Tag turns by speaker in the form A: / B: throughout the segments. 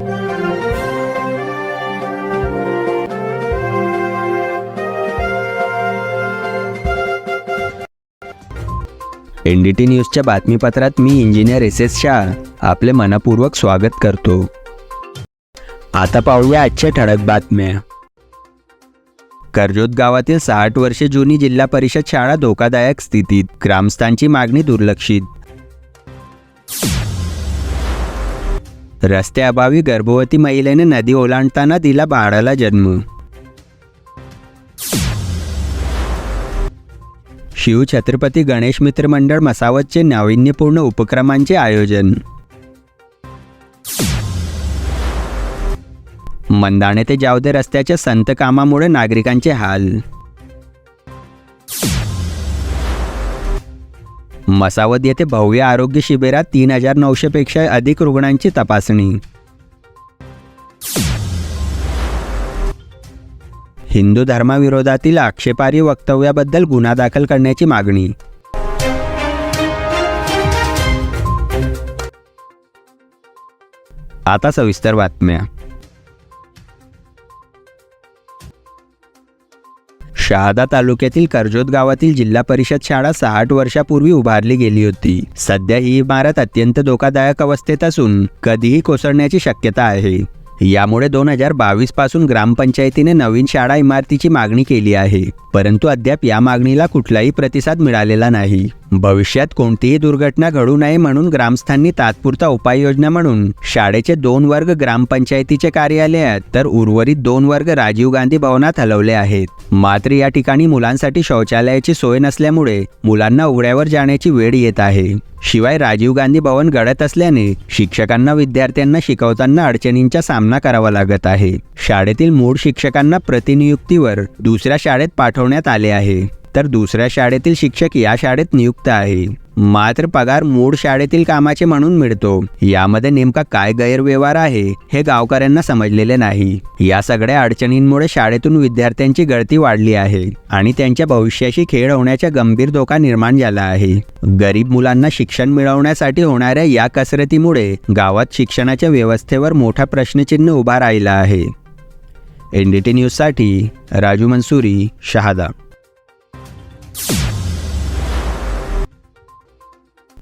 A: NDT न्यूजच्या बातमीपत्रात मी इंजिनियर एस एस शाह. आपले मनपूर्वक स्वागत करतो. आता पाहूया आजच्या ठळक बातम्या. कर्जोत गावातील साठ वर्षे जुनी जिल्हा परिषद शाळा धोकादायक स्थितीत. ग्रामस्थांची मागणी दुर्लक्षित. रस्त्याअभावी गर्भवती महिलेने नदी ओलांडताना दिला बाळाला जन्म. शिव छत्रपती गणेश मित्र मंडळ मसावतचे नाविन्यपूर्ण उपक्रमांचे आयोजन. मंदाणे ते जावदे रस्त्याच्या संत कामामुळे नागरिकांचे हाल. मसावद येथे भव्य आरोग्य शिबिरात तीन हजार नऊशेपेक्षा अधिक रुग्णांची तपासणी. हिंदू धर्माविरोधातील आक्षेपार्ह वक्तव्याबद्दल गुन्हा दाखल करण्याची मागणी. आता सविस्तर बातम्या. शहादा तालुक्यातील कर्जोत गावातील जिल्हा परिषद शाळा साठ वर्षापूर्वी उभारली गेली होती. सध्या ही इमारत अत्यंत धोकादायक अवस्थेत असून कधीही कोसळण्याची शक्यता आहे. यामुळे दोन हजार बावीसपासून ग्रामपंचायतीने नवीन शाळा इमारतीची मागणी केली आहे. परंतु अद्याप या मागणीला कुठलाही प्रतिसाद मिळालेला नाही. भविष्यात कोणतीही दुर्घटना घडू नये म्हणून ग्रामस्थांनी तात्पुरता उपाययोजना म्हणून शाळेचे दोन वर्ग ग्रामपंचायतीचे कार्यालयात तर उर्वरित दोन वर्ग राजीव गांधी भवनात हलवले आहेत. मात्र या ठिकाणी मुलांसाठी शौचालयाची सोय नसल्यामुळे मुलांना उघड्यावर जाण्याची वेळ येत आहे. शिवाय राजीव गांधी भवन गळत असल्याने शिक्षकांना विद्यार्थ्यांना शिकवताना अडचणींचा सामना करावा लागत आहे. शाळेतील मूळ शिक्षकांना प्रतिनियुक्तीवर दुसऱ्या शाळेत पाठवण्यात आले आहे. तर दुसऱ्या शाळेतील शिक्षक या शाळेत नियुक्त आहे. मात्र पगार मूळ शाळेतील कामाचे म्हणून मिळतो. यामध्ये नेमका काय गैरव्यवहार आहे हे गावकऱ्यांना समजलेले नाही. या सगळ्या अडचणींमुळे शाळेतून विद्यार्थ्यांची गळती वाढली आहे आणि त्यांच्या भविष्याशी खेळ होण्याचा गंभीर धोका निर्माण झाला आहे. गरीब मुलांना शिक्षण मिळवण्यासाठी होणाऱ्या या कसरतीमुळे गावात शिक्षणाच्या व्यवस्थेवर मोठा प्रश्नचिन्ह उभा राहिला आहे. एन डी टी न्यूजसाठी राजू मनसुरी शहादा.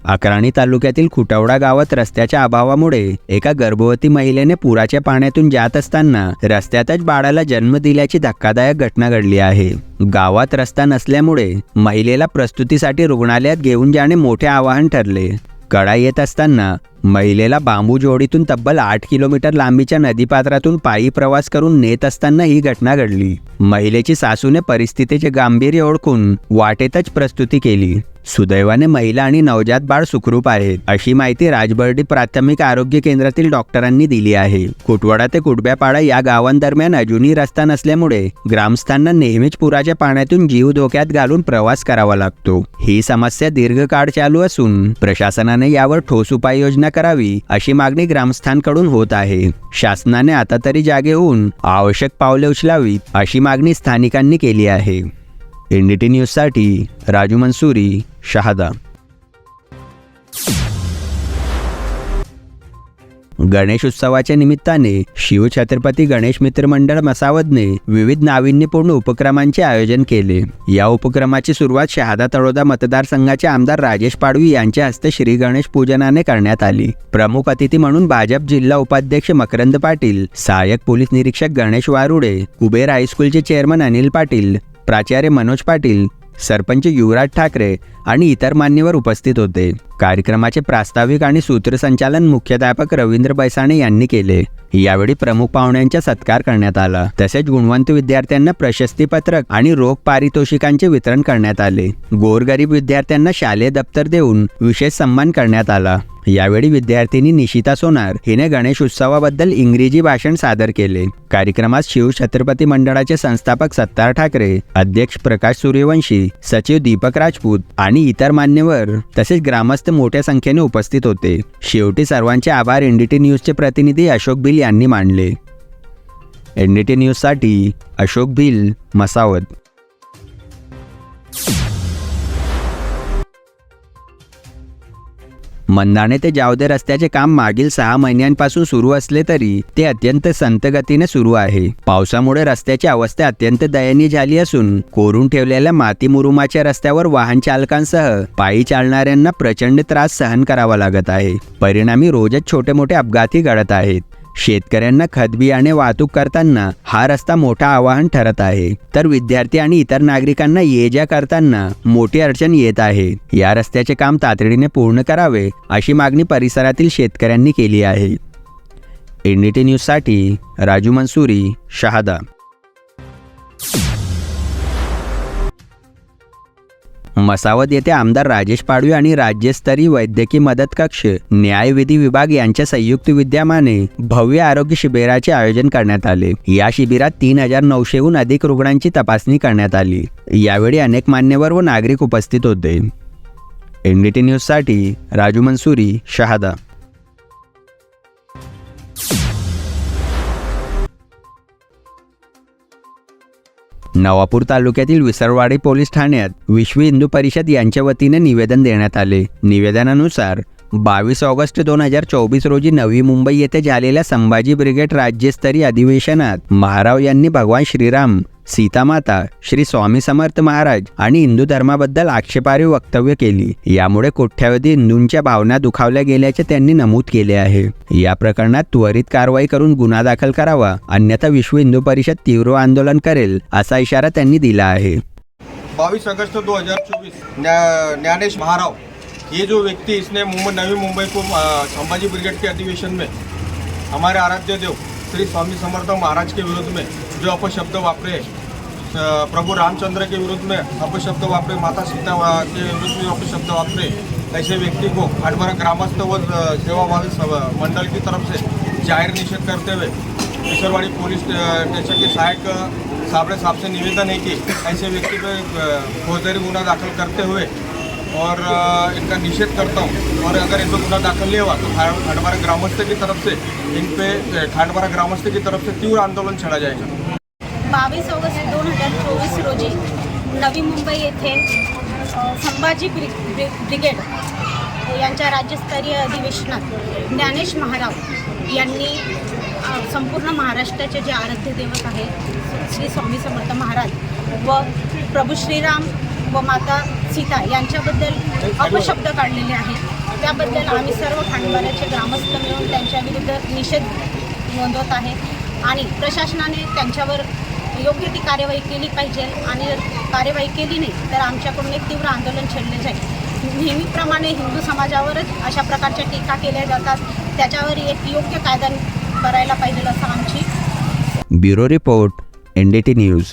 A: अक्राणी तालुक्यातील खुटवडा गावात रस्त्याच्या अभावामुळे एका गर्भवती महिलेने पुराच्या पाण्यातून जात असताना रस्त्यातच बाळाला जन्म दिल्याची धक्कादायक घटना घडली आहे. गावात रस्ता नसल्यामुळे महिलेला प्रस्तुतीसाठी रुग्णालयात घेऊन जाणे मोठे आवाहन ठरले. कडा येत असताना महिलेला बांबू जोडीतून तब्बल आठ किलोमीटर लांबीच्या नदीपात्रातून पायी प्रवास करून नेत असताना ही घटना घडली. महिलेची सासूने परिस्थितीचे गांभीर्य ओळखून वाटेतच प्रस्तुती केली. सुदैवाने महिला आणि नवजात बाळ सुखरूप आहेत अशी माहिती राजबर्डी प्राथमिक आरोग्य केंद्रातील डॉक्टरांनी दिली आहे. कुटवाडा ते कुटब्यापाडा या गावांदरम्यान अजूनही रस्ता नसल्यामुळे ग्रामस्थांना नेहमीच पुराच्या पाण्यातून जीव धोक्यात घालून प्रवास करावा लागतो. ही समस्या दीर्घकाळ चालू असून प्रशासनाने यावर ठोस उपाययोजना करावी अशी मागणी ग्रामस्थांकडून होत आहे. शासनाने आता तरी जागे होऊन आवश्यक पावले उचलावीत अशी मागणी स्थानिकांनी केली आहे. एन डी टी न्यूजसाठी राजू मंसुरी शहादा. गणेश उत्सवाच्या निमित्ताने शिवछत्रपती गणेश मित्र मंडळ मसावदने विविध नाविन्यपूर्ण उपक्रमांचे आयोजन केले. या उपक्रमाची सुरुवात शहादा तळोदा मतदारसंघाचे आमदार राजेश पाडवी यांच्या हस्ते श्री गणेश पूजनाने करण्यात आली. प्रमुख अतिथी म्हणून भाजप जिल्हा उपाध्यक्ष मकरंद पाटील सहाय्यक पोलीस निरीक्षक गणेश वारुडे कुबेर हायस्कूलचे चेअरमन अनिल पाटील प्राचार्य मनोज पाटील सरपंच युवराज ठाकरे आणि इतर मान्यवर उपस्थित होते. कार्यक्रमाचे प्रास्ताविक आणि सूत्रसंचालन मुख्याध्यापक रवींद्र बैसाणे यांनी केले. यावेळी प्रमुख पाहुण्यांचा सत्कार करण्यात आला. तसेच गुणवंत विद्यार्थ्यांना प्रशस्तीपत्रक आणि रोख पारितोषिकांचे वितरण करण्यात आले. गोरगरीब विद्यार्थ्यांना शालेय दप्तर देऊन विशेष सन्मान करण्यात आला. यावेळी विद्यार्थिनी निशिता सोनार हिने गणेश उत्सवाबद्दल इंग्रजी भाषण सादर केले. कार्यक्रमात शिव छत्रपती मंडळाचे संस्थापक सत्तार ठाकरे अध्यक्ष प्रकाश सूर्यवंशी सचिव दीपक राजपूत आणि इतर मान्यवर तसेच ग्रामस्थ मोठ्या संख्येने उपस्थित होते. शेवटी सर्वांचे आभार एनडीटी न्यूजचे प्रतिनिधी अशोक भिल यांनी मानले. एनडीटी न्यूजसाठी अशोक भिल मसावत. मंदाणे ते जावदे रस्त्याचे काम मागील सहा महिन्यांपासून सुरू असले तरी ते अत्यंत संतगतीने सुरू आहे. पावसामुळे रस्त्याची अवस्था अत्यंत दयनीय झाली असून कोरून ठेवलेल्या माती मुरुमाच्या रस्त्यावर वाहन चालकांसह पायी चालणाऱ्यांना प्रचंड त्रास सहन करावा लागत आहे. परिणामी रोजच छोटे मोठे अपघातही घडत आहेत. शेतकऱ्यांना खत बियाणे वाहतूक करताना हा रस्ता मोठा आवाहन ठरत आहे. तर विद्यार्थी आणि इतर नागरिकांना ये जा करताना मोठी अडचण येत आहे. या रस्त्याचे काम तातडीने पूर्ण करावे अशी मागणी परिसरातील शेतकऱ्यांनी केली आहे. एनडीटी न्यूजसाठी राजू मंसुरी शहादा. मसावत येथे आमदार राजेश पाडवी आणि राज्यस्तरीय वैद्यकीय मदत कक्ष न्यायविधी विभाग यांच्या संयुक्त विद्यमाने भव्य आरोग्य शिबिराचे आयोजन करण्यात आले. या शिबिरात तीन हजार नऊशेहून अधिक रुग्णांची तपासणी करण्यात आली. यावेळी अनेक मान्यवर व नागरिक उपस्थित होते. एनडीटी न्यूजसाठी राजू मंसुरी शहादा. नवापूर तालुक्यातील विसरवाडी पोलीस ठाण्यात विश्व हिंदू परिषद यांच्या वतीने निवेदन देण्यात आले. निवेदनानुसार बावीस ऑगस्ट दोन हजार चोवीस रोजी नवी मुंबई येथे झालेल्या संभाजी ब्रिगेड राज्यस्तरीय अधिवेशनात महाराव यांनी भगवान श्रीराम सीतामाता श्री स्वामी समर्थ महाराज आणि हिंदू धर्माबद्दल आक्षेपार्ह वक्तव्य केली. यामुळे कोट्यावधी हिंदूंच्या भावना दुखावल्या गेल्याचे त्यांनी नमूद केले आहे. या प्रकरणात त्वरित कारवाई करून गुन्हा दाखल करावा अन्यथा विश्व हिंदू परिषद तीव्र आंदोलन करेल असा इशारा त्यांनी दिला आहे.
B: बावीस ऑगस्ट दोन हजार चोवीस ज्ञानेश महाराव ये जो व्यक्ति इसने मुंबई नवी मुंबई को संभाजी ब्रिगेड के अधिवेशन में हमारे आराध्य देव श्री स्वामी समर्थ महाराज के विरुद्ध में जो अपशब्द वापरे प्रभु रामचंद्र के विरुद्ध में अपशब्द वापरे माता सीता के विरुद्ध में अपशब्द वापरे ऐसे व्यक्ति को हडभरा ग्रामस्थ व अ, सेवाभावी मंडल की तरफ से जाहिर निषेध करते हुए किशोरवाड़ी पुलिस स्टेशन के सहायक साबड़े साहब से निवेदन है कि ऐसे व्यक्ति पर फौजदारी गुना दाखिल करते हुए और इनका निषेध करता हूँ। और अगर इन पर गुना दाखिल नहीं हुआ तो खांडवारा ग्रामस्थ की तरफ से इन पे खांडवारा ग्रामस्थ की तरफ से तीव्र आंदोलन छेड़ा जाएगा।
C: बावीस ऑगस्ट दोन हजार चोवीस रोजी नवी मुंबई येथे संभाजी ब्रि ब्रिगेड यांच्या राज्यस्तरीय अधिवेशनात ज्ञानेश महाराव यांनी संपूर्ण महाराष्ट्राचे जे आराध्य दैवत आहे श्री स्वामी समर्थ महाराज व प्रभू श्रीराम व माता सीता यांच्याबद्दल अपशब्द काढलेले आहेत. त्याबद्दल आम्ही सर्व खांडबाऱ्याचे ग्रामस्थ मिळून त्यांच्या विरुद्ध निषेध नोंदवत आहे आणि प्रशासनाने त्यांच्यावर योग्य ती कार्यवाही केली पाहिजे आणि कार्यवाही केली नाही तर आमच्याकडून एक तीव्र आंदोलन छेडले जाईल. नेहमीप्रमाणे हिंदू समाजावरच अशा प्रकारच्या टीका केल्या जातात. त्याच्यावर एक योग्य कायदा करायला पाहिजे असं आमची
A: ब्युरो रिपोर्ट एनडीटी न्यूज.